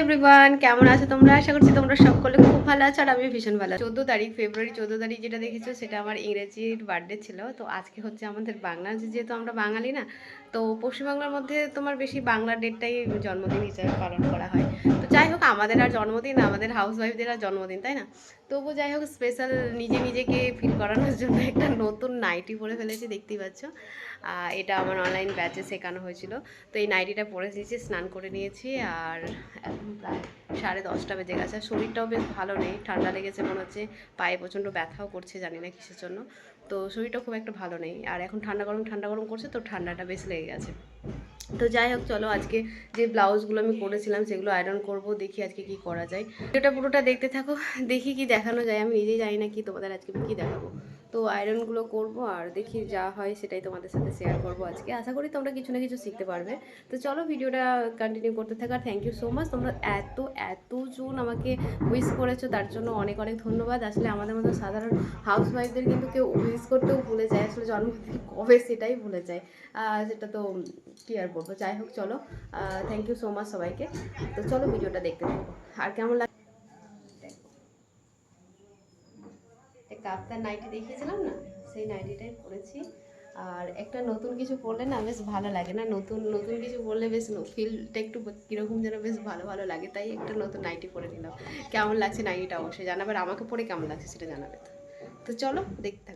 Everyone কেমন আছো তোমরা? আশা করছি তোমরা সকলে খুব ভালো আছো আর আমি ভীষণ ভালো চোদ্দ তারিখ ফেব্রুয়ারি চোদ্দ তারিখ যেটা দেখেছ, সেটা আমার ইংরেজির বার্থডে ছিল। তো আজকে হচ্ছে আমাদের বাংলা, যেহেতু আমরা বাঙালি না তো পশ্চিমবাংলার মধ্যে তোমার বেশি বাংলা ডেটটাই জন্মদিন হিসেবে পালন করা হয়। তো যাই হোক, আমাদের আর জন্মদিন, আমাদের হাউস ওয়াইফদের আর জন্মদিন, তাই না? তবু যাই হোক স্পেশাল নিজে নিজেকে ফিল করানোর জন্য একটা নতুন নাইটি পরে ফেলেছি, দেখতেই পাচ্ছ। এটা আমার অনলাইন ব্যাচে শেখানো হয়েছিল। তো এই নাইটিটা পরে দিয়েছি, স্নান করে নিয়েছি আর এখন প্রায় সাড়ে দশটা বেজে গেছে। আর শরীরটাও বেশ ভালো নেই, ঠান্ডা লেগেছে মনে হচ্ছে, পায়ে প্রচণ্ড ব্যথাও করছে, জানি না কিসের জন্য। তো শরীরটা খুব একটা ভালো নেই। আর এখন ঠান্ডা গরম ঠান্ডা গরম করছে তো ঠান্ডাটা বেশ লেগে গেছে। তো যাই হোক, চলো আজকে যে ব্লাউজগুলো আমি করেছিলাম সেগুলো আয়রন করব, দেখি আজকে কি করা যায়। যেটা পুরোটা দেখতে থাকো, দেখি কি দেখানো যায়। আমি নিজেই জানি না কি তোমাদের আজকে কি দেখাবো। তো আয়রনগুলো করব আর দেখি যা হয় সেটাই তোমাদের সাথে শেয়ার করব আজকে। আশা করি তোমরা কিছু না কিছু শিখতে পারবে। তো চলো ভিডিওটা কন্টিনিউ করতে থাকো থ্যাংক ইউ সো মাচ তোমরা এত এত জন আমাকে উইশ করেছ, তার জন্য অনেক অনেক ধন্যবাদ। আসলে আমাদের মতো সাধারণ হাউস ওয়াইফদের কিন্তু কেউ উইশ করতেও ভুলে যায়। আসলে জন্মদিন কবে সেটাই ভুলে যায়। সেটা তো কি আর বলব? যাই হোক, চলো। থ্যাংক ইউ সো মাচ সবাইকে। তো চলো ভিডিওটা দেখতে থাকো। আর কেমন লাগে কাপ্তার নাইটি দেখিয়েছিলাম না? সেই নাইটিটাই পরেছি। আর একটা নতুন কিছু পরলে না বেশ ভালো লাগে না? নতুন নতুন কিছু পরলে বেশ ফিলটা একটু কীরকম যেন বেশ ভালো ভালো লাগে। তাই একটা নতুন নাইটি পরে নিলাম। কেমন লাগছে নাইটিটা অবশ্যই জানাবে, আর আমাকে পরে কেমন লাগছে সেটা জানাবে। তো। চলো, দেখতে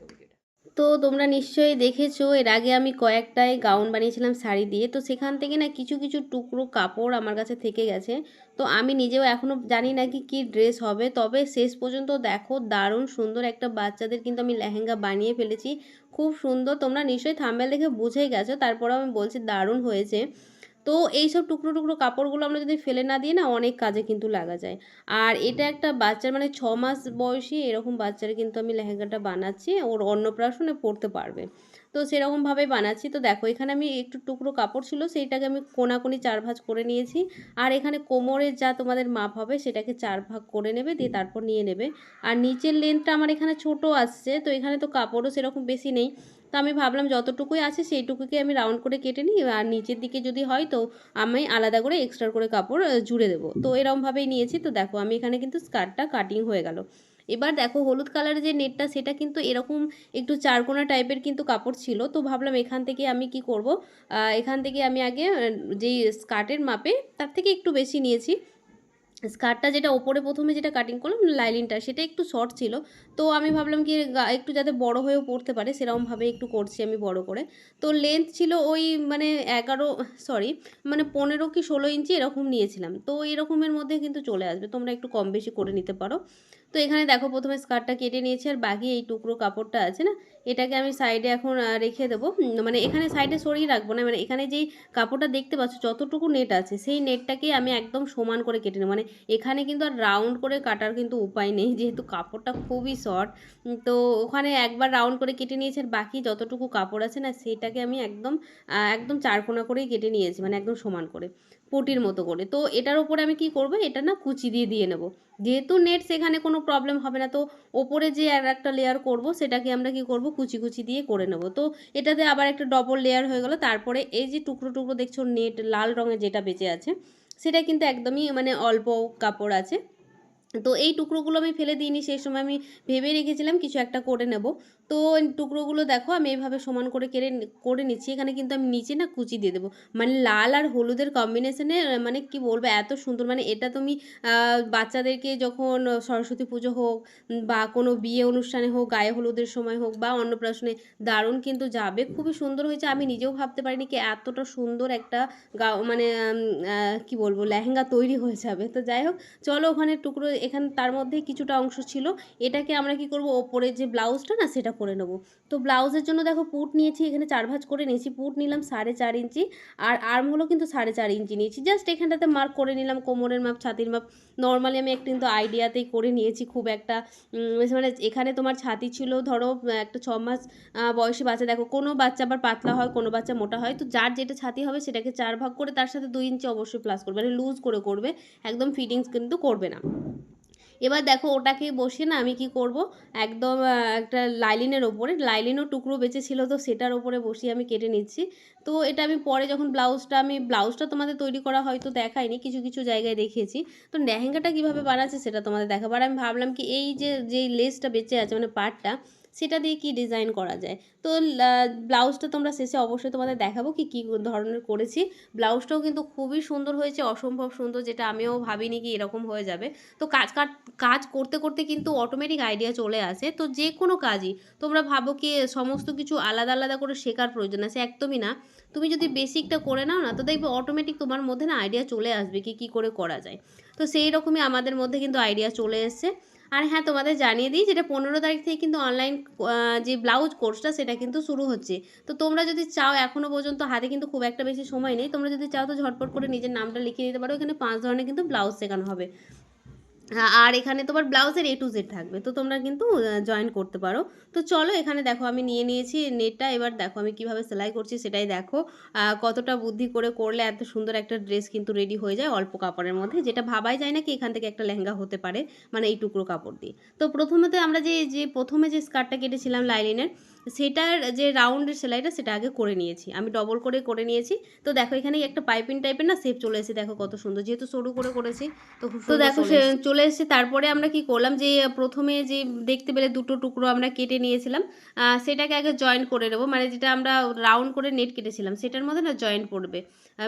তো তোমরা নিশ্চয়ই দেখেছ, এর আগে আমি কয়েকটায় গাউন বানিয়েছিলাম শাড়ি দিয়ে। তো সেখান থেকে না কিছু কিছু টুকরো কাপড় আমার কাছে থেকে গেছে। তো আমি নিজেও এখনও জানি না কি, কী ড্রেস হবে। তবে শেষ পর্যন্ত দেখো, দারুণ সুন্দর একটা বাচ্চাদের কিন্তু আমি লেহেঙ্গা বানিয়ে ফেলেছি। খুব সুন্দর, তোমরা নিশ্চয়ই থামবেল দেখে বুঝেই গেছো, তারপরেও আমি বলছি দারুণ হয়েছে। তো এই সব টুকরো টুকরো কাপড়গুলো আমরা যদি ফেলে না দিই না অনেক কাজে কিন্তু লাগা যায়। আর এটা একটা বাচ্চার মানে ছ মাস বয়সী এরকম বাচ্চার কিন্তু আমি লেহেঙ্গাটা বানাচ্ছি ওর অন্নপ্রাশনে পড়তে পারবে। তো সেরকমভাবে বানাচ্ছি। তো দেখো, এখানে আমি একটু টুকরো কাপড় ছিল, সেইটাকে আমি কোনাকুনি চার ভাঁজ করে নিয়েছি। আর এখানে কোমরের যা তোমাদের মাপ হবে, সেটাকে চার ভাগ করে নেবে, দিয়ে তারপর নিয়ে নেবে। আর নিচের লেন্থটা আমার এখানে ছোট আসছে, তো এখানে তো কাপড়ও সেরকম বেশি নেই। তো আমি ভাবলাম যতটুকুই আছে, সেইটুকুকে আমি রাউন্ড করে কেটে নিই। আর নিচের দিকে যদি হয়, তো আমি আলাদা করে এক্সট্রা করে কাপড় জুড়ে দেবো। তো এরমভাবেই নিয়েছি। তো দেখো, আমি এখানে কিন্তু স্কার্টটা কাটিং হয়ে গেল। এবার দেখো হলুদ কালারের যে নেটটা সেটা কিন্তু এরকম একটু চারকোনা টাইপের কিন্তু কাপড় ছিল। তো ভাবলাম এখান থেকে আমি কি করব? এখান থেকে আমি আগে যেই স্কার্টের মাপে, তার থেকে একটু বেশি নিয়েছি। স্কার্টটা যেটা ওপরে প্রথমে যেটা কাটিং করলাম লাইলিনটা সেটা একটু শর্ট ছিল। তো আমি ভাবলাম কি একটু যাতে বড় হয়েও পড়তে পারে সেরকমভাবে একটু করছি আমি বড় করে। তো লেন্থ ছিল ওই মানে এগারো সরি মানে পনেরো কি ষোলো ইঞ্চি এরকম নিয়েছিলাম। তো এরকমের মধ্যে কিন্তু চলে আসবে, তোমরা একটু কম বেশি করে নিতে পারো। তো এখানে দেখো প্রথমে স্কার্টটা কেটে নিয়েছি আর বাকি এই টুকরো কাপড়টা আছে না? এটাকে আমি সাইডে এখন রেখে দেবো। মানে এখানে সাইডে সরিয়ে রাখব না। মানে এখানে যেই কাপড়টা দেখতে পাচ্ছ, যতটুকু নেট আছে, সেই নেটটাকে আমি একদম সমান করে কেটে নেব। মানে এখানে কিন্তু আর রাউন্ড করে কাটার কিন্তু উপায় নেই, যেহেতু কাপড়টা খুবই শর্ট তো ওখানে একবার রাউন্ড করে কেটে নিয়েছি আর বাকি যতটুকু কাপড় আছে না, সেটাকে আমি একদম একদম চারকোনা করেই কেটে নিয়েছি মানে একদম সমান করে। পটির মতো করে। তো এটার ওপরে আমি কি করব? এটা না কুচি দিয়ে দিয়ে নেব। যেহেতু নেট সেখানে কোনো প্রবলেম হবে না, তো ওপরে যে আর একটা লেয়ার করব, সেটাকে আমরা কি করব? কুচি কুচি দিয়ে করে নেব। তো এটাতে আবার একটা ডবল লেয়ার হয়ে গেল। তারপরে এই যে টুকরো টুকরো দেখছ নেট লাল রঙের যেটা বেঁচে আছে, সেটা কিন্তু একদমই মানে অল্প কাপড় আছে। তো এই টুকরোগুলো আমি ফেলে দিইনি, সেই সময় আমি ভেবে রেখেছিলাম কিছু একটা করে নেব। তো টুকরোগুলো দেখো আমি এইভাবে সমান করে কেড়ে করে নিচ্ছি। এখানে কিন্তু আমি নিচে না কুচি দিয়ে দেবো। মানে লাল আর হলুদের কম্বিনেশনে মানে কি বলব, এত সুন্দর। মানে এটা তুমি বাচ্চাদেরকে যখন সরস্বতী পুজো হোক বা কোনো বিয়ে অনুষ্ঠানে হোক, গায়ে হলুদের সময় হোক বা অন্নপ্রাশনে, দারুণ কিন্তু যাবে। খুবই সুন্দর হয়েছে। আমি নিজেও ভাবতে পারিনি কি এতটা সুন্দর একটা গা মানে কি বলব, লেহেঙ্গা তৈরি হয়ে যাবে। তো যাই হোক, চলো ওখানে টুকরো, এখানে, তার মধ্যে কিছুটা অংশ ছিল। এটাকে আমরা কি করব ওপরে যে ব্লাউজটা না, সেটা করে নেব। তো ব্লাউজের জন্য দেখো পুট নিয়েছি, এখানে চার ভাঁজ করে নিয়েছি। পুট নিলাম সাড়ে চার ইঞ্চি আর আর্ম হলো কিন্তু সাড়ে চার ইঞ্চি নিয়েছি। জাস্ট এখানটাতে মার্ক করে নিলাম, কোমরের মাপ, ছাতির মাপ। নর্মালি আমি একটা কিন্তু আইডিয়াতেই করে নিয়েছি খুব একটা মানে এখানে তোমার ছাতি ছিল, ধরো, একটা ছ মাস বয়সী বাচ্চা। দেখো, কোনো বাচ্চা আবার পাতলা হয়, কোনো বাচ্চা মোটা হয়। তো যার যেটা ছাতি হবে সেটাকে চার ভাগ করে তার সাথে দুই ইঞ্চি অবশ্যই প্লাস করবে। মানে লুজ করে করবে, একদম ফিটিংস কিন্তু করবে না। এবার দেখো ওটাকে বসিয়ে না আমি কি করব? একদম একটা লাইলিনের ওপরে, লাইলিনও টুকরো বেঁচে ছিল তো সেটার ওপরে বসিয়ে আমি কেটে নিচ্ছি। তো এটা আমি পরে যখন ব্লাউজটা আমি, ব্লাউজটা তোমাদের তৈরি করা হয়তো দেখাইনি কিছু কিছু জায়গায় দেখিয়েছি। তো লেহেঙ্গাটা কীভাবে বানাচ্ছে সেটা তোমাদের দেখাবো। আর আমি ভাবলাম কি এই যে, যেই লেসটা বেঁচে আছে মানে পার্টটা সেটা দিয়ে কি ডিজাইন করা যায়? তো ব্লাউজটা তোমরা শেষে অবশ্যই তোমাদের দেখাবো কি, কী ধরনের করেছি। ব্লাউজটাও কিন্তু খুবই সুন্দর হয়েছে, অসম্ভব সুন্দর, যেটা আমিও ভাবিনি কি এরকম হয়ে যাবে। তো কাজ কাজ করতে করতে কিন্তু অটোমেটিক আইডিয়া চলে আসে। তো যে কোনো কাজই তোমরা ভাবো কি, সমস্ত কিছু আলাদা আলাদা করে শেখার প্রয়োজন আছে, একদমই না। তুমি যদি বেসিকটা করে নাও না, তো দেখবে অটোমেটিক তোমার মধ্যে না আইডিয়া চলে আসবে কি, কী করে করা যায়। তো সেই রকমই আমাদের মধ্যে কিন্তু আইডিয়া চলে এসছে। আর হ্যাঁ তোমাদের জানিয়ে দিই যেটা পনেরো তারিখ থেকে কিন্তু অনলাইন যে ব্লাউজ কোর্সটা সেটা কিন্তু শুরু হচ্ছে। তো তোমরা যদি চাও এখনও পর্যন্ত হাতে কিন্তু খুব একটা বেশি সময় নেই। তোমরা যদি চাও তো ঝটপট করে নিজের নামটা লিখিয়ে নিতে পারো। এখানে পাঁচ ধরনের কিন্তু ব্লাউজ শেখানো হবে। আর এখানে তোমার ব্লাউজের এ টু জেড থাকবে, তো তোমরা কিন্তু জয়েন করতে পারো। তো চলো এখানে দেখো, আমি নিয়ে নিয়েছি নেটটা, এবার দেখো আমি কীভাবে সেলাই করছি সেটাই দেখো। কতটা বুদ্ধি করে করলে এত সুন্দর একটা ড্রেস কিন্তু রেডি হয়ে যায় অল্প কাপড়ের মধ্যে, যেটা ভাবাই যায় না কি এখান থেকে একটা লেহেঙ্গা হতে পারে মানে এই টুকরো কাপড় দিয়ে। তো প্রথমত আমরা যে যে প্রথমে যে স্কার্টটা কেটেছিলাম লাইলিনের সেটার যে রাউন্ডের সেলাইটা সেটা আগে করে নিয়েছি। আমি ডবল করে করে নিয়েছি। তো দেখো এখানে একটা পাইপিং টাইপের না শেপ চলে এসেছে। দেখো কত সুন্দর। যেহেতু সরু করে করেছি তো তো দেখো সে চলে এসেছে। তারপরে আমরা কি করলাম যে প্রথমে যে দেখতে পেলে দুটো টুকরো আমরা কেটে নিয়েছিলাম। সেটাকে আগে জয়েন করে নেব। মানে যেটা আমরা রাউন্ড করে নেট কেটেছিলাম সেটার মধ্যে না জয়েন্ট পড়বে।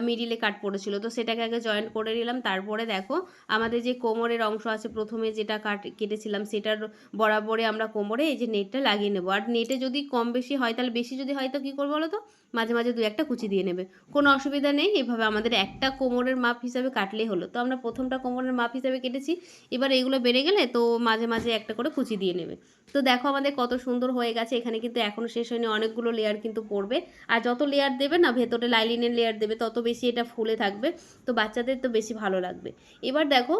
মিডিলে কাট পড়েছিল। তো সেটাকে আগে জয়েন করে নিলাম। তারপরে দেখো আমাদের যে কোমরের অংশ আছে প্রথমে যেটা কাট কেটেছিলাম সেটার বরাবরে আমরা কোমরে এই যে নেটটা লাগিয়ে নেব। আর নেটে যদি কম বেশি হয়, তাহলে বেশি যদি হয় তো কী করব বলো তো? মাঝে মাঝে দু একটা কুচি দিয়ে নেবে। কোনো অসুবিধা নেই, এভাবে আমাদের একটা কোমরের মাপ হিসাবে কাটলেই হলো। তো আমরা প্রথমটা কোমরের মাপ হিসাবে কেটেছি, এবার এগুলো বেড়ে গেলে তো মাঝে মাঝে একটা করে কুচি দিয়ে নেবে। তো দেখো আমাদের কত সুন্দর হয়ে গেছে, এখানে কিন্তু এখনও শেষ হয়নি, অনেকগুলো লেয়ার কিন্তু পড়বে। আর যত লেয়ার দেবে না, ভেতরে লাইলিনের লেয়ার দেবে, তত বেশি এটা ফুলে থাকবে। তো বাচ্চাদের তো বেশি ভালো লাগবে। এবার দেখো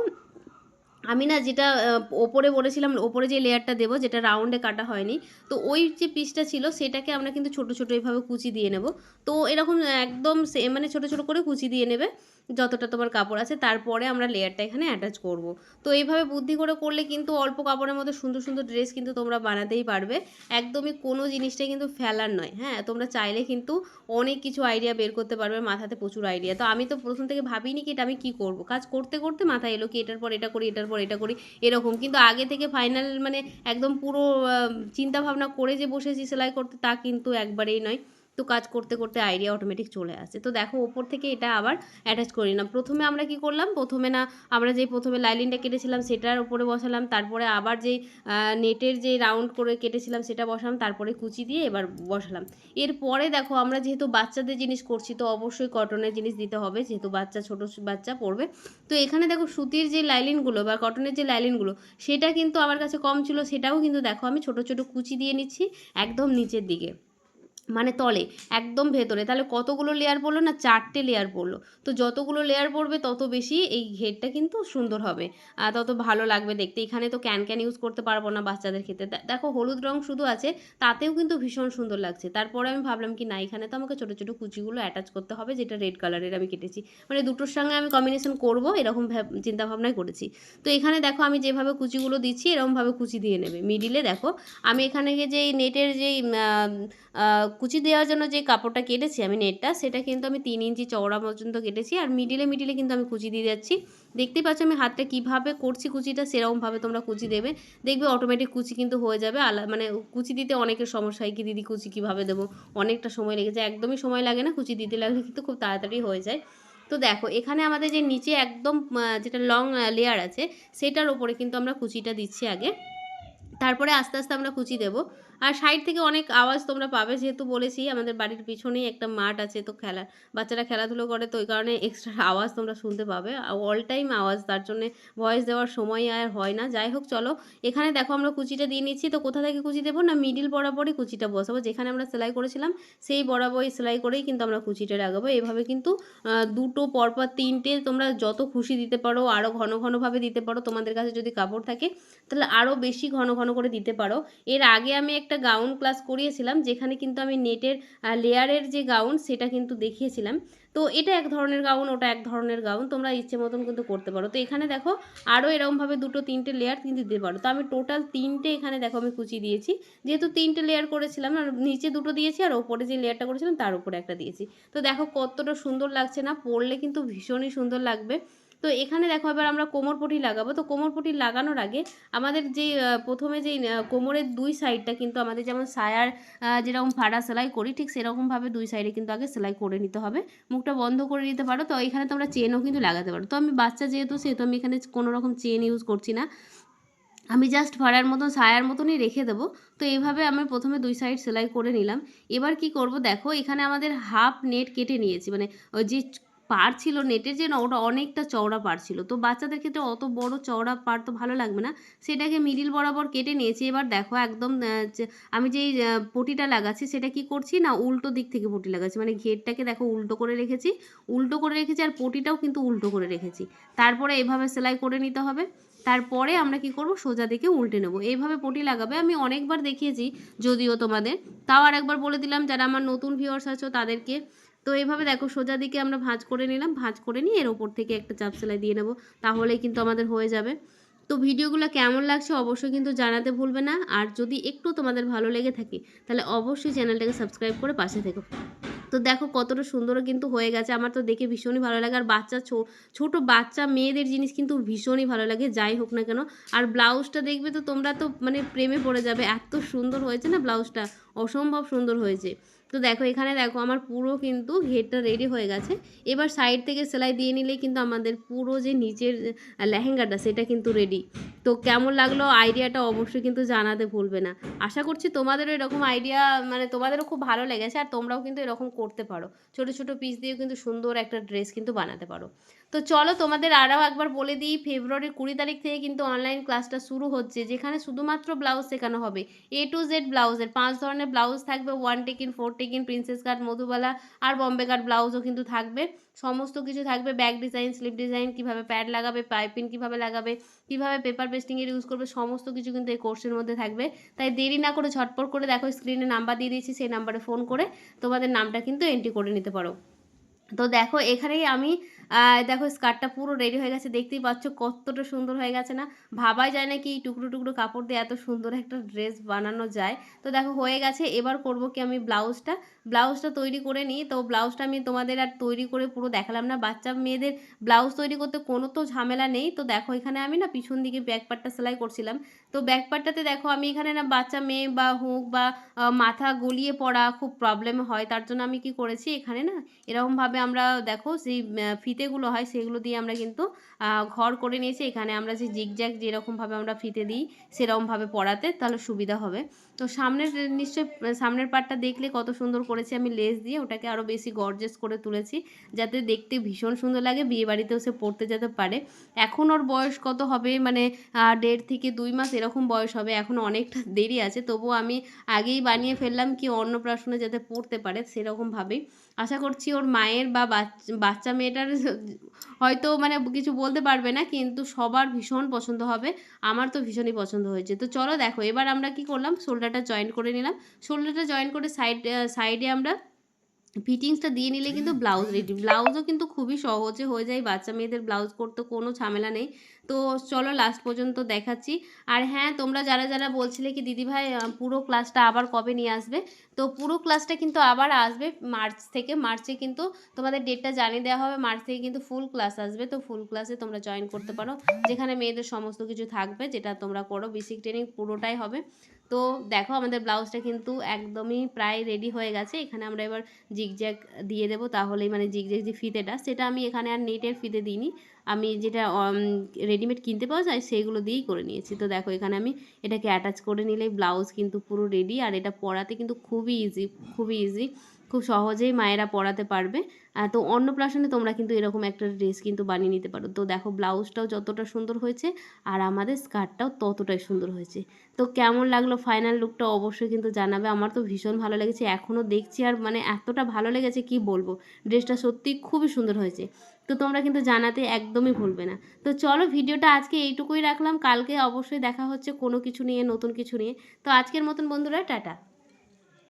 আমি না যেটা ওপরে বলেছিলাম, ওপরে যে লেয়ারটা দেবো, যেটা রাউন্ডে কাটা হয়নি, তো ওই যে পিসটা ছিল, সেটাকে আমরা কিন্তু ছোটো ছোটো এইভাবে কুচি দিয়ে নেব। তো এরকম একদম সে- মানে ছোটো ছোটো করে কুচি দিয়ে নেবে। যতটা তোমার কাপড় আছে, তারপরে আমরা লেয়ারটা এখানে অ্যাটাচ করব। তো এইভাবে বুদ্ধি করে করলে কিন্তু অল্প কাপড়ের মধ্যে সুন্দর সুন্দর ড্রেস কিন্তু তোমরা বানাতেই পারবে। একদমই কোনো জিনিসটাই কিন্তু ফেলার নয় হ্যাঁ? তোমরা চাইলে কিন্তু অনেক কিছু আইডিয়া বের করতে পারবে, মাথাতে প্রচুর আইডিয়া তো আমি তো প্রথম থেকে ভাবিনি কি এটা আমি কী করব। কাজ করতে করতে মাথায় এলো কি এটার পর এটা করি, এটার পর এটা করি, এরকম। কিন্তু আগে থেকে ফাইনাল মানে একদম পুরো চিন্তা ভাবনা করে যে বসেছি সেলাই করতে, তা কিন্তু একবারেই নয়। তো কাজ করতে করতে আইডিয়া অটোমেটিক চলে আসে। তো দেখো ওপর থেকে এটা আবার অ্যাটাচ করি না প্রথমে আমরা কি করলাম? প্রথমে না, আমরা যে প্রথমে লাইলিনটা কেটেছিলাম সেটার উপরে বসালাম, তারপরে আবার যেই নেটের যে রাউন্ড করে কেটেছিলাম সেটা বসালাম, তারপরে কুচি দিয়ে এবার বসালাম। এরপরে দেখো আমরা যেহেতু বাচ্চাদের জিনিস করছি, তো অবশ্যই কটনের জিনিস দিতে হবে, যেহেতু বাচ্চা ছোট বাচ্চা পড়বে। তো এখানে দেখো সুতির যে লাইলিনগুলো বা কটনের যে লাইলিনগুলো সেটা কিন্তু আমার কাছে কম ছিল, সেটাও কিন্তু দেখো আমি ছোট ছোট কুচি দিয়ে নিচ্ছি, একদম নিচের দিকে। মানে তলে, একদম ভেতরে। তাহলে কতগুলো লেয়ার পড়ল না চারটে লেয়ার পড়ল? তো যতগুলো লেয়ার পড়বে, তত বেশি এই ঘেরটা কিন্তু সুন্দর হবে। আর তত ভালো লাগবে দেখতে। এখানে তো ক্যান ক্যান ইউজ করতে পারব না বাচ্চাদের ক্ষেত্রে। দেখো, হলুদ রং শুধু আছে, তাতেও কিন্তু ভীষণ সুন্দর লাগছে। তারপরে আমি ভাবলাম কি, না, এখানে তো আমাকে ছোটো ছোটো কুচিগুলো অ্যাটাচ করতে হবে, যেটা রেড কালারের আমি কেটেছি। মানে দুটোর সঙ্গে আমি কম্বিনেশন করব, এরকম ভাব- চিন্তাভাবনাই করেছি। তো এখানে দেখো, আমি যেভাবে কুচিগুলো দিচ্ছি, এরকমভাবে কুচি দিয়ে নেবে। মিডিলে দেখো, আমি এখানে যেই নেটের যেই কুচি দেওয়ার জন্য যে কাপড়টা কেটেছি আমি নেটটা, সেটা কিন্তু আমি তিন ইঞ্চি চওড়া পর্যন্ত কেটেছি আর মিডিলে মিডিলে কিন্তু আমি কুচি দিয়ে যাচ্ছি। দেখতেই পাচ্ছ আমি হাতটা কীভাবে করছি কুচিটা, সেরকমভাবে তোমরা কুচি দেবে। দেখবে অটোমেটিক কুচি কিন্তু হয়ে যাবে। আলা মানে কুচি দিতে অনেকের সমস্যা হয় কি দিদি কুচি কীভাবে দেবো? অনেকটা সময় লেগে যায়। একদমই সময় লাগে না, কুচি দিতে লাগলে কিন্তু খুব তাড়াতাড়ি হয়ে যায়। তো দেখো, এখানে আমাদের যে নিচে একদম যেটা লং লেয়ার আছে, সেটার ওপরে কিন্তু আমরা কুচিটা দিচ্ছি আগে। তারপরে আস্তে আস্তে আমরা কুচি দেবো। আর সাইড থেকে অনেক আওয়াজ তোমরা পাবে, যেহেতু বলেছি আমাদের বাড়ির পিছনেই একটা মাঠ আছে, তো খেলা, বাচ্চারা খেলাধুলো করে, তো ওই কারণে এক্সট্রা আওয়াজ তোমরা শুনতে পাবে। আর অল টাইম আওয়াজ, তার জন্যে ভয়েস দেওয়ার সময় আর হয় না। যাই হোক, চলো, এখানে দেখো আমরা কুচিটা দিয়ে নিচ্ছি, তো কোথা থেকে কুচি দেবো না মিডিল বরাবরই কুচিটা বসাবো? যেখানে আমরা সেলাই করেছিলাম, সেই বরাবরই সেলাই করেই কিন্তু আমরা কুচিটা লাগাবো। এভাবে কিন্তু দুটো পরপর তিনটে তোমরা যত খুশি দিতে পারো আরও ঘন ঘনভাবে দিতে পারো। তোমাদের কাছে যদি কাপড় থাকে তাহলে আরও বেশি ঘন ঘন করে দিতে পারো। এর আগে আমি একটা গাউন ক্লাস করিয়েছিলাম, যেখানে কিন্তু আমি নেটের লেয়ারের যে গাউন সেটা কিন্তু দেখিয়েছিলাম। তো এটা এক ধরনের গাউন ওটা এক ধরনের গাউন তোমরা ইচ্ছে মতন কিন্তু করতে পারো। তো এখানে দেখো আরও এরকমভাবে দুটো তিনটে লেয়ার কিন্তু দিতে পারো। তো আমি টোটাল তিনটে এখানে দেখো আমি কুচি দিয়েছি। যেহেতু তিনটে লেয়ার করেছিলাম, আর নিচে দুটো দিয়েছি, আর ওপরে যে লেয়ারটা করেছিলাম, তার উপরে একটা দিয়েছি। তো দেখো কতটা সুন্দর লাগছে না পড়লে কিন্তু ভীষণই সুন্দর লাগবে। তো এখানে দেখো এবার আমরা কোমরপটি লাগাবো। তো কোমরপটি লাগানোর আগে আমাদের যে প্রথমে যে কোমরের দুই সাইডটা কিন্তু আমাদের যেমন সায়ার যেরকম ফাড়া সেলাই করি, ঠিক সেরকমভাবে দুই সাইডে কিন্তু আগে সেলাই করে নিতে হবে। মুখটা বন্ধ করে নিতে পারো। তো এখানে তোমরা চেনও কিন্তু লাগাতে পারো। তো আমি বাচ্চা যেহেতু, সেহেতু আমি এখানে কোনো রকম চেন ইউজ করছি না। আমি জাস্ট ফাড়ার মতন, সায়ার মতনই রেখে দেবো। তো এইভাবে আমি প্রথমে দুই সাইড সেলাই করে নিলাম। এবার কি করব দেখো, এখানে আমাদের হাফ নেট কেটে নিয়েছি। মানে ওই যে পার ছিল নেটের যে না ওটা অনেকটা চওড়া পার ছিল তো বাচ্চাদের ক্ষেত্রে অত বড় চওড়া পার তো ভালো লাগবে না। সেটাকে মিডিল বরাবর কেটে নিয়েছি। এবার দেখো একদম আমি যেই পটিটা লাগাচ্ছি, সেটা কি করছি না উল্টো দিক থেকে পটি লাগাচ্ছি? মানে ঘেরটাকে দেখো উল্টো করে রেখেছি, উল্টো করে রেখেছি আর পটিটাও কিন্তু উল্টো করে রেখেছি। তারপরে এভাবে সেলাই করে নিতে হবে। তারপরে আমরা কি করব? সোজা দিকে উল্টে নেব। এইভাবে পটি লাগাবে। আমি অনেকবার দেখিয়েছি, যদিও তোমাদের। তাও আর একবার বলে দিলাম, যারা আমার নতুন ভিউয়ার্স আছো, তাদেরকে তো এইভাবে দেখো সোজা দিকে আমরা ভাঁজ করে নিলাম, ভাঁজ করে নিয়ে এর ওপর থেকে একটা চাপ সেলাই দিয়ে নেব, তাহলেই কিন্তু আমাদের হয়ে যাবে। তো ভিডিওগুলো কেমন লাগছে অবশ্যই কিন্তু জানাতে ভুলবে না, আর যদি একটু তোমাদের ভালো লেগে থাকে, তাহলে অবশ্যই চ্যানেলটাকে সাবস্ক্রাইব করে পাশে থেকো। তো দেখো কতটা সুন্দর কিন্তু হয়ে গেছে, আমার তো দেখে ভীষণই ভালো লাগে, আর বাচ্চা ছোট বাচ্চা মেয়েদের জিনিস কিন্তু ভীষণই ভালো লাগে, যাই হোক না কেন। আর ব্লাউজটা দেখবে তো তোমরা তো মানে প্রেমে পড়ে যাবে, এত সুন্দর হয়েছে না ব্লাউজটা, অসম্ভব সুন্দর হয়েছে। তো দেখো এখানে দেখো আমার পুরো কিন্তু ঘেরটা রেডি হয়ে গেছে। এবার সাইড থেকে সেলাই দিয়ে নিলে কিন্তু আমাদের পুরো যে নিচের লেহেঙ্গাটা সেটা কিন্তু রেডি তো কেমন লাগল আইডিয়াটা অবশ্যই কিন্তু জানাতে ভুলবে না। আশা করছি তোমাদেরও এরকম আইডিয়া মানে তোমাদেরও খুব ভালো লেগেছে আর তোমরাও কিন্তু এরকম করতে পারো। ছোট ছোট পিস দিয়েও কিন্তু সুন্দর একটা ড্রেস কিন্তু বানাতে পারো। তো চলো তোমাদের আরও একবার বলে দিই, ফেব্রুয়ারির কুড়ি তারিখ থেকে কিন্তু অনলাইন ক্লাসটা শুরু হচ্ছে, যেখানে শুধুমাত্র ব্লাউজ শেখানো হবে। এ টু জেড ব্লাউজের পাঁচ ধরনের ব্লাউজ থাকবে one tucking four tucking princess cut Madhubala আর বম্বে কাট ব্লাউজও কিন্তু থাকবে। সমস্ত কিছু থাকবে ব্যাক ডিজাইন স্লিপ ডিজাইন কীভাবে প্যাড লাগাবে পাইপিং কীভাবে লাগাবে, কীভাবে পেপার পেস্টিংয়ের ইউজ করবে, সমস্ত কিছু কিন্তু এই কোর্সের মধ্যে থাকবে। তাই দেরি না করে ঝটপট করে দেখো স্ক্রিনে নাম্বার দিয়ে দিয়েছি, সেই নাম্বারে ফোন করে তোমাদের নামটা কিন্তু এন্ট্রি করে নিতে পারো। তো দেখো এখানেই আমি দেখো স্কার্টটা পুরো রেডি হয়ে গেছে দেখতেই পাচ্ছ কতটা সুন্দর হয়ে গেছে না? ভাবাই যায় না কি টুকরো টুকরো কাপড় দিয়ে এত সুন্দর একটা ড্রেস বানানো যায়। তো দেখো হয়ে গেছে এবার করব কি আমি ব্লাউজটা? ব্লাউজটা তৈরি করে নিই তো ব্লাউজটা আমি তোমাদের আর তৈরি করে পুরো দেখালাম না। বাচ্চা মেয়েদের ব্লাউজ তৈরি করতে কোনো তো ঝামেলা নেই। তো দেখো এখানে আমি না পিছন দিকে ব্যাক পার্টটা সেলাই করছিলাম। তো ব্যাক পার্টটাতে দেখো আমি এখানে না বাচ্চা মেয়ে বা হোক বা মাথা গলিয়ে পড়া খুব প্রবলেম হয়। তার জন্য আমি কি করেছি এখানে না এরকমভাবে আমরা দেখো সেই আহ, ফিতেগুলো হয় সেগুলো দিয়ে আমরা কিন্তু ঘর করে নিয়েছি। এখানে আমরা যে জিগজ্যাগ যেরকমভাবে আমরা ফিতে দিই, সেরকমভাবে পড়াতে তাহলে সুবিধা হবে। তো সামনের নিশ্চয় সামনের পার্টটা দেখলে কত সুন্দর করেছি আমি লেস দিয়ে, ওটাকে আরও বেশি গর্জেস করে তুলেছি, যাতে দেখতে ভীষণ সুন্দর লাগে বিয়ে বাড়িতেও সে পড়তে যেতে পারে। এখন ওর বয়স কত হবে? মানে দেড় থেকে দুই মাস এরকম বয়স হবে, এখন অনেকটা দেরি আছে। তবুও আমি আগেই বানিয়ে ফেললাম কি অন্নপ্রাশনে যাতে পড়তে পারে সেরকমভাবেই। আশা করছি ওর মায়ের বা বাচ্চা মেয়েটার হয়তো মানে কিছু বলতে পারবে না, কিন্তু সবার ভীষণ পছন্দ হবে। আমার তো ভীষণই পছন্দ হয়েছে। তো চলো দেখো, এবার আমরা কি করলাম? শোল্ডারটা জয়েন করে নিলাম। শোল্ডারটা জয়েন করে সাইড সাইডে আমরা ফিটিংসটা দিয়ে নিলে কিন্তু ব্লাউজ রেডি ব্লাউজও কিন্তু খুবই সহজে হয়ে যায় বাচ্চা মেয়েদের ব্লাউজ করতে কোনো ঝামেলা নেই। তো চলো লাস্ট পর্যন্ত দেখাচ্ছি। আর হ্যাঁ তোমরা যারা যারা বলছিলে কি দিদিভাই পুরো ক্লাসটা আবার কবে নিয়ে আসবে? তো পুরো ক্লাসটা কিন্তু আবার আসবে মার্চ থেকে। মার্চে কিন্তু তোমাদের ডেটটা জানিয়ে দেওয়া হবে। মার্চ থেকে কিন্তু ফুল ক্লাস আসবে। তো ফুল ক্লাসে তোমরা জয়েন করতে পারো। যেখানে মেয়েদের সমস্ত কিছু থাকবে যেটা তোমরা করো বেসিক ট্রেনিং পুরোটাই হবে। তো দেখো আমাদের ব্লাউজটা কিন্তু একদমই প্রায় রেডি হয়ে গেছে। এখানে আমরা এবার জিগজ্যাগ দিয়ে দেবো, তাহলেই মানে জিগজ্যাগ যে ফিতেটা, সেটা আমি এখানে আর নেটের ফিতে দিইনি। আমি যেটা রেডিমেড কিনতে পাওয়া যায় সেইগুলো দিয়েই করে নিয়েছি। তো দেখো এখানে আমি এটাকে অ্যাটাচ করে নিলেই ব্লাউজ কিন্তু পুরো রেডি আর এটা পরাতে কিন্তু খুবই ইজি খুবই ইজি খুব সহজেই মায়েরা পরাতে পারবে। তো অন্নপ্রাশনে তোমরা কিন্তু এরকম একটা ড্রেস কিন্তু বানিয়ে নিতে পারো। তো দেখো ব্লাউজটাও যতটা সুন্দর হয়েছে আর আমাদের স্কার্টটাও ততটাই সুন্দর হয়েছে। তো কেমন লাগল ফাইনাল লুকটা অবশ্যই কিন্তু জানাবে। আমার তো ভীষণ ভালো লেগেছে। এখনও দেখছি আর মানে এতটা ভালো লেগেছে কি বলব? ড্রেসটা সত্যি খুবই সুন্দর হয়েছে। তো তোমরা কিন্তু জানাতে একদমই ভুলবে না। তো চলো ভিডিওটা আজকে এইটুকুই রাখলাম। কালকে অবশ্যই দেখা হচ্ছে কোনো কিছু নিয়ে, নতুন কিছু নিয়ে। তো আজকের মতন বন্ধুরা, টাটা।